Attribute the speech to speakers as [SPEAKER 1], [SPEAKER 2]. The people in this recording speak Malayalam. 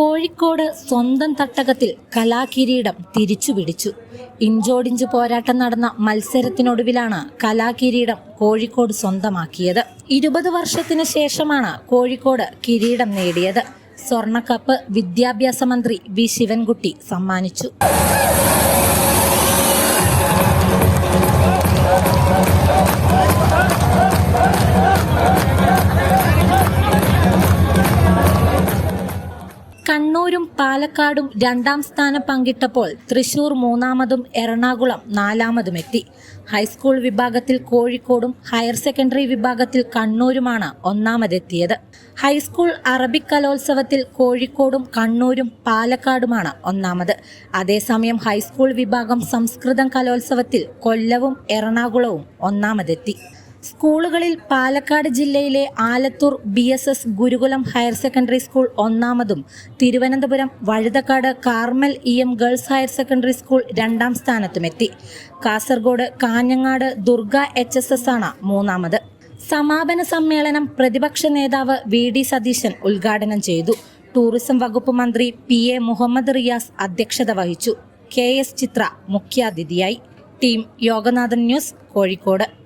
[SPEAKER 1] കോഴിക്കോട് സ്വന്തം തട്ടകത്തിൽ കലാകിരീടം തിരിച്ചുപിടിച്ചു. ഇഞ്ചോടിഞ്ച് പോരാട്ടം നടന്ന മത്സരത്തിനൊടുവിലാണ് കലാകിരീടം കോഴിക്കോട് സ്വന്തമാക്കിയത്. ഇരുപത് വർഷത്തിന് ശേഷമാണ് കോഴിക്കോട് കിരീടം നേടിയത്. സ്വർണക്കപ്പ് വിദ്യാഭ്യാസ മന്ത്രി വി. ശിവൻകുട്ടി സമ്മാനിച്ചു. കണ്ണൂരും പാലക്കാടും രണ്ടാം സ്ഥാനം പങ്കിട്ടപ്പോൾ തൃശൂർ മൂന്നാമതും എറണാകുളം നാലാമതും എത്തി ഹൈസ്കൂൾ വിഭാഗത്തിൽ കോഴിക്കോടും ഹയർ സെക്കൻഡറി വിഭാഗത്തിൽ കണ്ണൂരുമാണ് ഒന്നാമതെത്തിയത്. ഹൈസ്കൂൾ അറബിക് കലോത്സവത്തിൽ കോഴിക്കോടും കണ്ണൂരും പാലക്കാടുമാണ് ഒന്നാമത്. അതേസമയം ഹൈസ്കൂൾ വിഭാഗം സംസ്കൃതം കലോത്സവത്തിൽ കൊല്ലവും എറണാകുളവും ഒന്നാമതെത്തി. സ്കൂളുകളിൽ പാലക്കാട് ജില്ലയിലെ Alathur B S S Gurukulam higher secondary school ഒന്നാമതും Thiruvananthapuram Vazhuthacaud Carmel E M girls higher secondary school രണ്ടാം സ്ഥാനത്തുമെത്തി. Kasaragod Kanhangad Durga H S S ആണ് മൂന്നാമത്. സമാപന സമ്മേളനം പ്രതിപക്ഷ നേതാവ് വി ഡി സതീശൻ ഉദ്ഘാടനം ചെയ്തു. ടൂറിസം വകുപ്പ് മന്ത്രി പി എ മുഹമ്മദ് റിയാസ് അധ്യക്ഷത വഹിച്ചു. കെ എസ് ചിത്ര മുഖ്യാതിഥിയായി. Team Yoganathan news Kozhikode.